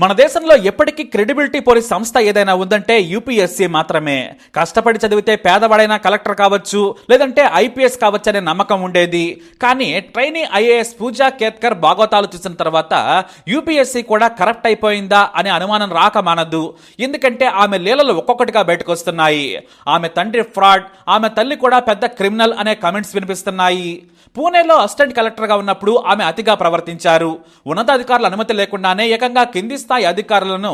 మన దేశంలో ఎప్పటికీ క్రెడిబిలిటీ పోలీస్ సంస్థ ఏదైనా ఉందంటే యూపీఎస్సీ మాత్రమే. కష్టపడి చదివితే పేదవాడైనా కలెక్టర్ కావచ్చు లేదంటే ఐపీఎస్ కావచ్చు అనే నమ్మకం ఉండేది. కానీ ట్రైనీ ఐఏఎస్ పూజా కేత్కర్ బాగోతాలు చూసిన తర్వాత యూపీఎస్సీ కూడా కరప్ట్ అయిపోయిందా అనే అనుమానం రాక మానదు ఎందుకంటే ఆమె లీలలు ఒక్కొక్కటిగా బయటకు వస్తున్నాయి ఆమె తండ్రి ఫ్రాడ్ ఆమె తల్లి కూడా పెద్ద క్రిమినల్ అనే కమెంట్స్ వినిపిస్తున్నాయి. పూణేలో అసిస్టెంట్ కలెక్టర్గా ఉన్నప్పుడు ఆమె అతిగా ప్రవర్తించారు. ఉన్నతాధికారుల అనుమతి లేకుండానే ఏకంగా కింది స్థాయి అధికారులను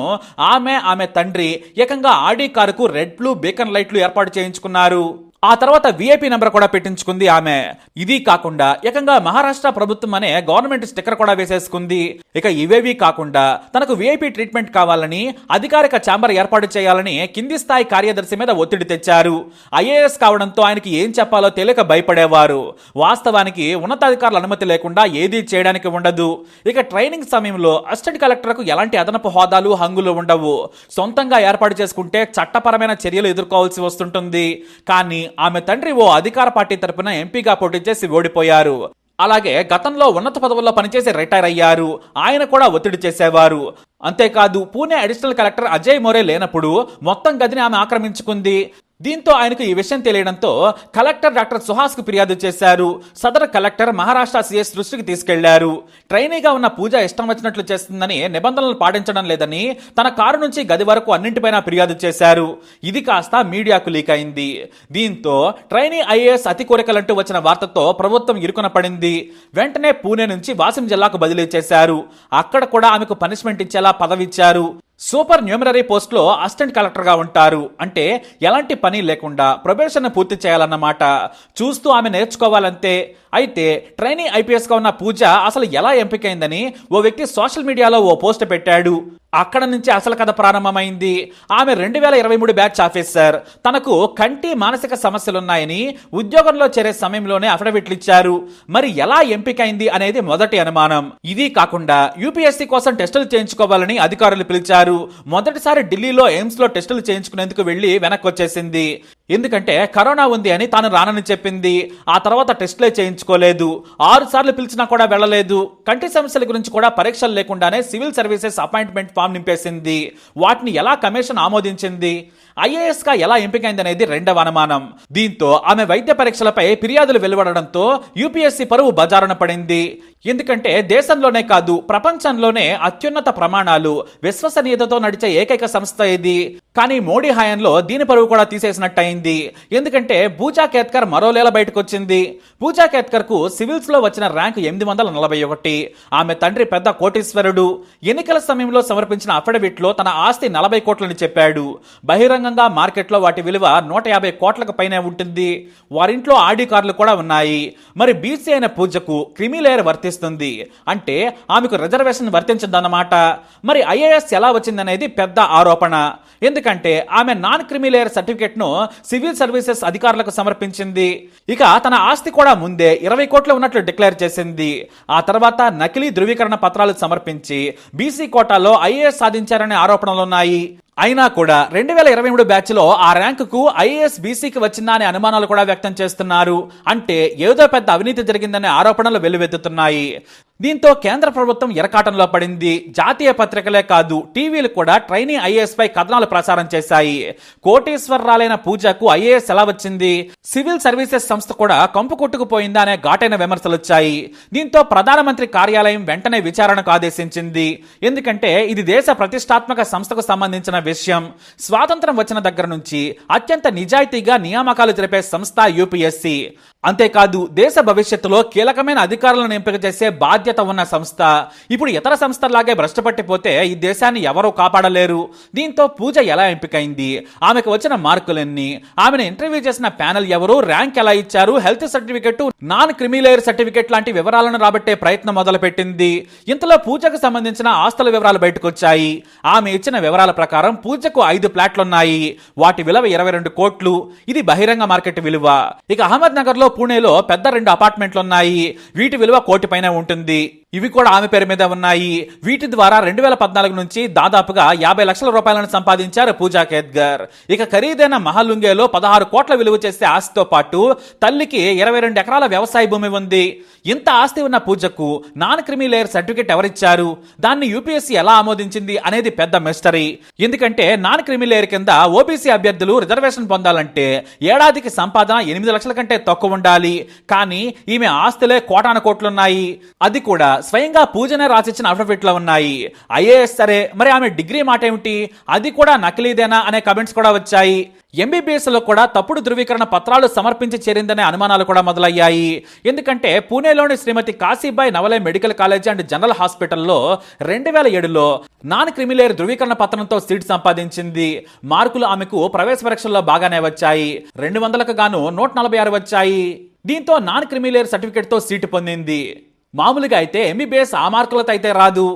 ఆమె ఆమె తండ్రి ఏకంగా ఆడి కారుకు రెడ్ బ్లూ బీకన్ లైట్లు ఏర్పాటు చేయించుకున్నారు. ఆ తర్వాత విఐపి నెంబర్ కూడా పెట్టించుకుంది ఆమె. ఇది కాకుండా ఏకంగా మహారాష్ట్ర ప్రభుత్వం అనే గవర్నమెంట్ స్టిక్కర్ కూడా వేసేసుకుంది. ఇక ఇవేవి కాకుండా తనకు విఐపి ట్రీట్మెంట్ కావాలని అధికారిక ఛాంబర్ ఏర్పాటు చేయాలని కింది స్థాయి కార్యదర్శి మీద ఒత్తిడి తెచ్చారు. ఐఏఎస్ కావడంతో ఆయనకి ఏం చెప్పాలో తెలియక భయపడేవారు. వాస్తవానికి ఉన్నతాధికారుల అనుమతి లేకుండా ఏదీ చేయడానికి ఉండదు. ఇక ట్రైనింగ్ సమయంలో అసిస్టెంట్ కలెక్టర్కు ఎలాంటి అదనపు హోదాలు హంగులు ఉండవు. సొంతంగా ఏర్పాటు చేసుకుంటే చట్టపరమైన చర్యలు ఎదుర్కోవాల్సి వస్తుంటుంది. కానీ ఆమె తండ్రి ఓ అధికార పార్టీ తరపున ఎంపీగా పోటీ చేసి ఓడిపోయారు. అలాగే గతంలో ఉన్నత పదవుల్లో పనిచేసి రిటైర్ అయ్యారు. ఆయన కూడా ఒత్తిడి చేసేవారు. అంతేకాదు పూణే అడిషనల్ కలెక్టర్ అజయ్ మోరే లేనప్పుడు మొత్తం గదిని ఆమె ఆక్రమించుకుంది. దీంతో ఆయనకు ఈ విషయం తెలియడంతో కలెక్టర్ డాక్టర్ సుహాస్కు ఫిర్యాదు చేశారు. సదర్ కలెక్టర్ మహారాష్ట్ర సీఎస్ దృష్టికి తీసుకెళ్ళారు. ట్రైనీగా ఉన్న పూజ ఇష్టం వచ్చినట్లు చేస్తుందని నిబంధనలు పాటించడం లేదని తన కారు నుంచి గది వరకు అన్నింటిపైన ఫిర్యాదు చేశారు. ఇది కాస్త మీడియాకు లీక్ అయింది. దీంతో ట్రైనీ ఐఏఎస్ అతి కోరికలంటూ వచ్చిన వార్తతో ప్రభుత్వం ఇరుకున పడింది. వెంటనే పూణే నుంచి వాసిం జిల్లాకు బదిలీ చేశారు. అక్కడ కూడా ఆమెకు పనిష్మెంట్ ఇచ్చేలా పదవిచ్చారు. సూపర్ న్యూమరరీ పోస్ట్లో అసిస్టెంట్ కలెక్టర్గా ఉంటారు. అంటే ఎలాంటి పని లేకుండా ప్రొబేషన్ పూర్తి చేయాలన్నమాట చూస్తూ ఆమె నేర్చుకోవాలంతే. అయితే ట్రైనీ ఐపీఎస్గా ఉన్న పూజ అసలు ఎలా ఎంపికైందని ఓ వ్యక్తి సోషల్ మీడియాలో ఓ పోస్ట్ పెట్టాడు. అక్కడ నుంచి అసలు కథ ప్రారంభమైంది. ఆమె రెండు వేల ఇరవై మూడు బ్యాచ్ ఆఫీసర్. తనకు కంటి మానసిక సమస్యలున్నాయని ఉద్యోగంలో చేరే సమయంలోనే అఫిడవిట్లు ఇచ్చారు మరి ఎలా ఎంపికైంది అనేది మొదటి అనుమానం. ఇది కాకుండా యూపీఎస్సీ కోసం టెస్టులు చేయించుకోవాలని అధికారులు పిలిచారు. మొదటిసారి ఢిల్లీలో ఎయిమ్స్లో టెస్టులు చేయించుకునేందుకు వెళ్ళి వెనక్కి వచ్చేసింది. ఎందుకంటే కరోనా ఉంది అని తాను రానని చెప్పింది. ఆ తర్వాత టెస్టులే చేయించుకోలేదు. ఆరు సార్లు పిలిచినా కూడా వెళ్ళలేదు. కంటి సమస్యల గురించి కూడా పరీక్షలు లేకుండానే సివిల్ సర్వీసెస్ అపాయింట్మెంట్ ఫామ్ నింపేసింది. వాటిని ఎలా కమిషన్ ఆమోదించింది? ఐఏఎస్గా ఎలా ఎంపికైందనేది రెండవ అనుమానం. దీంతో ఆమె వైద్య పరీక్షలపై ఫిర్యాదులు వెలువడడంతో యూపీఎస్సీ పరువు బజారున పడింది. ఎందుకంటే దేశంలోనే కాదు ప్రపంచంలోనే అత్యున్నత ప్రమాణాలు విశ్వసనీయతతో నడిచే ఏకైక సంస్థ ఇది. కానీ మోడీ హయాంలో దీని పరువు కూడా తీసేసినట్టయింది. ఎందుకంటే పూజా కేత్కర్ మరోలేల బయటకు వచ్చింది పూజా కేత్కర్కు సివిల్స్లో వచ్చిన ర్యాంక్ ఎనిమిది వందల నలభై ఒకటి. ఆమె తండ్రి పెద్ద కోటీశ్వరుడు. ఎన్నికల సమయంలో సమర్పించిన అఫిడవిట్లో తన ఆస్తి నలభై కోట్లని చెప్పాడు. బహిరంగ బహిరంగంగా మార్కెట్లో వాటి విలువ నూట యాభై కోట్లకు పైనే ఉంటుంది. వారింట్లో ఆడి కార్లు కూడా ఉన్నాయి. మరి బీసీ అయిన పూజకు క్రిమిలేయర్ వర్తిస్తుంది. అంటే ఆమెకు రిజర్వేషన్ వర్తించదన్నమాట. మరి ఐఏఎస్ ఎలా వచ్చిందనేది పెద్ద ఆరోపణ. ఎందుకంటే ఆమె నాన్ క్రిమిలేయర్ సర్టిఫికెట్ను సివిల్ సర్వీసెస్ అధికారులకు సమర్పించింది. ఇక తన ఆస్తి కూడా ముందే ఇరవై కోట్లు ఉన్నట్లు డిక్లేర్ చేసింది. ఆ తర్వాత నకిలీ ధృవీకరణ పత్రాలు సమర్పించి బీసీ కోటాలో ఐఏఎస్ సాధించారనే ఆరోపణలున్నాయి అయినా కూడా రెండు వేల ఇరవై మూడు బ్యాచ్లో ఆ ర్యాంకుకు ఐఏఎస్ బీసీకి వచ్చిందా అనే అనుమానాలు కూడా వ్యక్తం చేస్తున్నారు. అంటే ఏదో పెద్ద అవినీతి జరిగిందనే ఆరోపణలు వెల్లువెత్తుతున్నాయి. దీంతో కేంద్ర ప్రభుత్వం ఎరకాటంలో పడింది. జాతీయ పత్రికలే కాదు టీవీలు కూడా ట్రైనీ ఐఏఎస్ పై కథనాలు ప్రసారం చేశాయి. కోటేశ్వరరాలైన పూజకు ఐఏఎస్ ఎలా వచ్చింది? సివిల్ సర్వీసెస్ సంస్థ కూడా కంపు కొట్టుకుపోయిందా అనే ఘాటైన విమర్శలు వచ్చాయి దీంతో ప్రధానమంత్రి కార్యాలయం వెంటనే విచారణకు ఆదేశించింది. ఎందుకంటే ఇది దేశ ప్రతిష్టాత్మక సంస్థకు సంబంధించిన విషయం. స్వాతంత్రం వచ్చిన దగ్గర నుంచి అత్యంత నిజాయితీగా నియామకాలు జరిపే సంస్థ యూపీఎస్సీ. అంతేకాదు దేశ భవిష్యత్తులో కీలకమైన అధికారులను ఎంపిక చేసే బాధ్యత ఉన్న సంస్థ. ఇప్పుడు ఇతర సంస్థలాగే భ్రష్టపట్టిపోతే ఈ దేశాన్ని ఎవరూ కాపాడలేరు. దీంతో పూజ ఎలా ఎంపికైంది? ఆమెకు వచ్చిన మార్కులన్నీ? ఆమెను ఇంటర్వ్యూ చేసిన ప్యానెల్ ఎవరు? ర్యాంక్ ఎలా ఇచ్చారు? Health certificate non creamy layer certificate లాంటి వివరాలను రాబట్టే ప్రయత్నం మొదలుపెట్టింది. ఇంతలో పూజకు సంబంధించిన ఆస్తుల వివరాలు బయటకొచ్చాయి. ఆమె ఇచ్చిన వివరాల ప్రకారం పూజకు ఐదు ప్లాట్లున్నాయి. వాటి విలువ ఇరవై రెండు కోట్లు. ఇది బహిరంగ మార్కెట్ విలువ. ఇక అహ్మద్ నగర్లో పూణేలో పెద్ద రెండు అపార్ట్మెంట్లు ఉన్నాయి వీటి విలువ కోటి పైన ఉంటుంది. the ఇవి కూడా ఆమె పేరు మీద ఉన్నాయి. వీటి ద్వారా రెండు వేల పద్నాలుగు నుంచి దాదాపుగా యాభై లక్షల రూపాయలను సంపాదించారు పూజా కేద్గర్ ఇక ఖరీదైన మహాలుంగేలో పదహారు కోట్ల విలువ చేసే ఆస్తితో పాటు తల్లికి ఇరవై రెండు ఎకరాల వ్యవసాయ భూమి ఉంది. ఇంత ఆస్తి ఉన్న పూజకు నాన్ క్రిమి లేయర్ సర్టిఫికేట్ ఎవరిచ్చారు? దాన్ని యూపీఎస్సీ ఎలా ఆమోదించింది అనేది పెద్ద మిస్టరీ ఎందుకంటే నాన్ క్రిమి లేయర్ కింద ఓబీసీ అభ్యర్థులు రిజర్వేషన్ పొందాలంటే ఏడాదికి సంపాదన ఎనిమిది లక్షల కంటే తక్కువ ఉండాలి. కానీ ఈమె ఆస్తులే కోటాను కోట్లున్నాయి. అది కూడా స్వయంగా పూజనే రాసిచ్చిన అఫిడవిట్లో ఉన్నాయి. ఐఏఎస్ సరే మరి ఆమె డిగ్రీ మాట ఏమిటి? అది కూడా నకిలీదేనా అనే కమెంట్స్ కూడా వచ్చాయి. ఎంబీబీఎస్లో కూడా తప్పుడు ధృవీకరణ పత్రాలు సమర్పించి చేరిందనే అనుమానాలు కూడా మొదలయ్యాయి. ఎందుకంటే పూణేలోని Shrimati Kashibai Navale medical college and general హాస్పిటల్లో రెండు వేల ఏడులో నాన్ క్రిమిలేర్ ధృవీకరణ పత్రంతో సీట్ సంపాదించింది. మార్కులు ఆమెకు ప్రవేశ పరీక్షల్లో బాగానే వచ్చాయి. రెండు వందలకు గాను నూట నలభై ఆరు వచ్చాయి. దీంతో నాన్ క్రిమిలేర్ సర్టిఫికేట్తో సీటు పొందింది. మామూలుగా అయితే ఎంబీబీఎస్ ఆ మార్కులతో అయితే రాదు.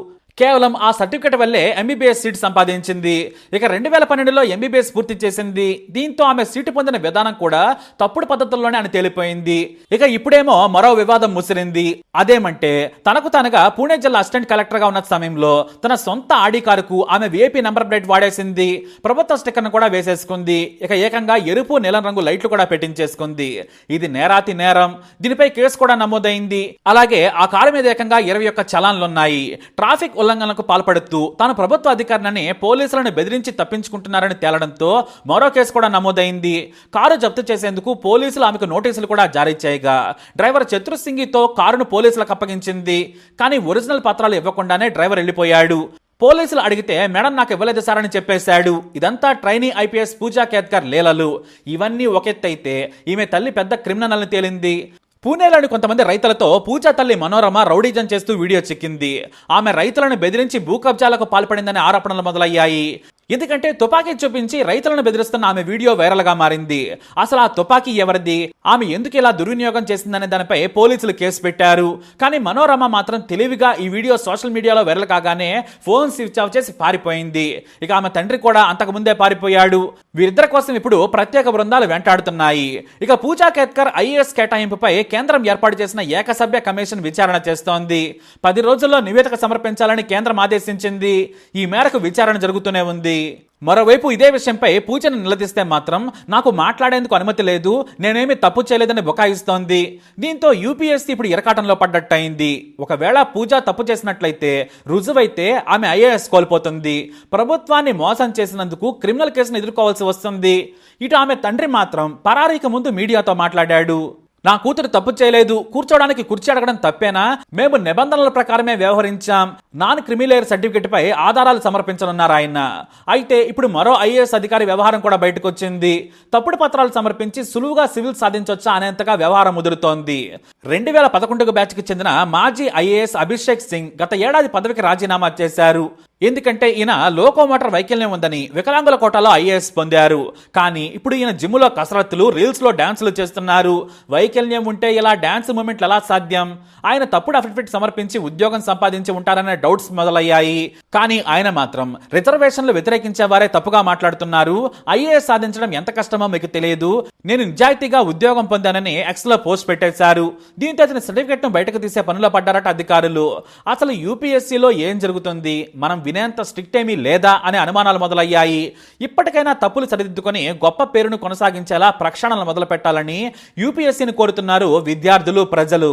కేవలం ఆ సర్టిఫికెట్ వల్లే ఎంబీబీఎస్ సీట్ సంపాదించింది. ఇక రెండు వేల పన్నెండులో ఎంబీబీఎస్ పూర్తి చేసింది. దీంతో ఆమె సీటు పొందిన విధానం కూడా తప్పుడు పద్ధతుల్లోనే అని తేలిపోయింది. ఇక ఇప్పుడేమో మరో వివాదం ముసిరింది. అదేమంటే తనకు తనగా పూణే జిల్లా అసిస్టెంట్ కలెక్టర్గా ఉన్న సమయంలో తన సొంత ఆడి కారుకు ఆమె వేపీ నంబర్ ప్లేట్ వాడేసింది. ప్రభుత్వ స్టిక్కర్ను కూడా వేసేసుకుంది. ఇక ఏకంగా ఎరుపు నీలం రంగు లైట్లు కూడా పెట్టించేసుకుంది. ఇది నేరాతి నేరం. దీనిపై కేసు కూడా నమోదైంది. అలాగే ఆ కారు మీద ఏకంగా ఇరవై ఒక్క చలాన్లున్నాయి. ట్రాఫిక్ ఉల్లంఘనలకు పాల్పడుతూ తాను ప్రభుత్వ అధికారిని పోలీసులను బెదిరించి తప్పించుకుంటున్నారని తేలడంతో మరో కేసు కూడా నమోదైంది. కారు జప్తు చేసేందుకు పోలీసులు ఆమెకు నోటీసులు కూడా జారీ చేయగా డ్రైవర్ చతుర్సింగితో కారును పోలీసులకు అప్పగించింది. కానీ ఒరిజినల్ పత్రాలు ఇవ్వకుండానే డ్రైవర్ వెళ్ళిపోయాడు. పోలీసులు అడిగితే మేడం నాకు ఇవ్వలేదు సార్ అని చెప్పేశాడు. ఇదంతా ట్రైనీ ఐపీఎస్ పూజా కేత్కర్ లీలలు. ఇవన్నీ ఒకెత్తైతే ఈమె తల్లి పెద్ద క్రిమినల్ అని తేలింది. పూణేలోని కొంతమంది రైతులతో పూజా తల్లి మనోరమ రౌడీజం చేస్తూ వీడియో చిక్కింది. ఆమె రైతులను బెదిరించి భూ కబ్జాలకు పాల్పడిందనే ఆరోపణలు మొదలయ్యాయి. ఎందుకంటే తుపాకీ చూపించి రైతులను బెదిరిస్తున్న ఆమె వీడియో వైరల్గా మారింది. అసలు ఆ తుపాకీ ఎవరిది? ఆమె ఎందుకు ఇలా దుర్వినియోగం చేసిందనే దానిపై పోలీసులు కేసు పెట్టారు. కానీ మనోరమ మాత్రం తెలివిగా ఈ వీడియో సోషల్ మీడియాలో వైరల్ కాగానే ఫోన్ స్విచ్ ఆఫ్ చేసి పారిపోయింది. ఇక ఆమె తండ్రి కూడా అంతకు ముందే పారిపోయాడు. వీరిద్దరి కోసం ఇప్పుడు ప్రత్యేక బృందాలు వెంటాడుతున్నాయి. ఇక పూజా కేత్కర్ ఐఏఎస్ కేటాయింపుపై కేంద్రం ఏర్పాటు చేసిన ఏకసభ్య కమిషన్ విచారణ చేస్తోంది. పది రోజుల్లో నివేదిక సమర్పించాలని కేంద్రం ఆదేశించింది. ఈ మేరకు విచారణ జరుగుతూనే ఉంది. మరోవైపు ఇదే విషయంపై పూజను నిలదీస్తే మాత్రం నాకు మాట్లాడేందుకు అనుమతి లేదు నేనేమి తప్పు చేయలేదని బుకాయిస్తోంది. దీంతో యూపీఎస్సీ ఇప్పుడు ఇరకాటంలో పడ్డట్టయింది. ఒకవేళ పూజ తప్పు చేసినట్లయితే రుజువైతే ఆమె ఐఏఎస్ కోల్పోతుంది. ప్రభుత్వాన్ని మోసం చేసినందుకు క్రిమినల్ కేసును ఎదుర్కోవాల్సి వస్తుంది. ఇటు ఆమె తండ్రి మాత్రం పరారీకి ముందు మీడియాతో మాట్లాడాడు. నా కూతురు తప్పు చేయలేదు కూర్చోడానికి కుర్చీ అడగడం తప్పేనా? మేము నిబంధనల ప్రకారమే వ్యవహరించాం. నాన్ క్రిమిలేయర్ సర్టిఫికెట్ పై ఆధారాలు సమర్పించనున్నారు ఆయన. అయితే ఇప్పుడు మరో ఐఏఎస్ అధికారి వ్యవహారం కూడా బయటకు వచ్చింది తప్పుడు పత్రాలు సమర్పించి సులువుగా సివిల్ సాధించొచ్చా అనేంతగా వ్యవహారం ముదురుతోంది. రెండు వేల పదకొండుకు బ్యాచ్కి చెందిన మాజీ ఐఏఎస్ అభిషేక్ సింగ్ గత ఏడాది పదవికి రాజీనామా చేశారు. ఎందుకంటే ఈయన లోకోమోటర్ వైకల్యం ఉందని వికలాంగుల కోటాలో ఐఏఎస్ పొందారు. కానీ ఇప్పుడు ఈయన జిమ్లో కసరత్తులు రీల్స్లో డ్యాన్సులు చేస్తున్నారు. వైకల్యం ఉంటే ఇలా డ్యాన్స్ మూమెంట్లు ఎలా సాధ్యం? ఆయన తప్పుడు అఫిడవిట్ సమర్పించి ఉద్యోగం సంపాదించి ఉంటారనే డౌట్స్ మొదలయ్యాయి. కానీ ఆయన మాత్రం రిజర్వేషన్లు వ్యతిరేకించే వారే తప్పుగా మాట్లాడుతున్నారు. ఐఏఎస్ సాధించడం ఎంత కష్టమో మీకు తెలియదు. నేను నిజాయితీగా ఉద్యోగం పొందానని ఎక్స్లో పోస్ట్ పెట్టేశారు. దీంతో అతని సర్టిఫికెట్ను బయటకు తీసే పనిలో పడ్డారట అధికారులు. అసలు యూపీఎస్సీలో ఏం జరుగుతుంది? మనం వినేంత స్ట్రిక్ట్ ఏమీ లేదా అనే అనుమానాలు మొదలయ్యాయి. ఇప్పటికైనా తప్పులు సరిదిద్దుకొని గొప్ప పేరును కొనసాగించేలా ప్రక్షాళనలు మొదలుపెట్టాలని యూపీఎస్సీని కోరుతున్నారు విద్యార్థులు ప్రజలు.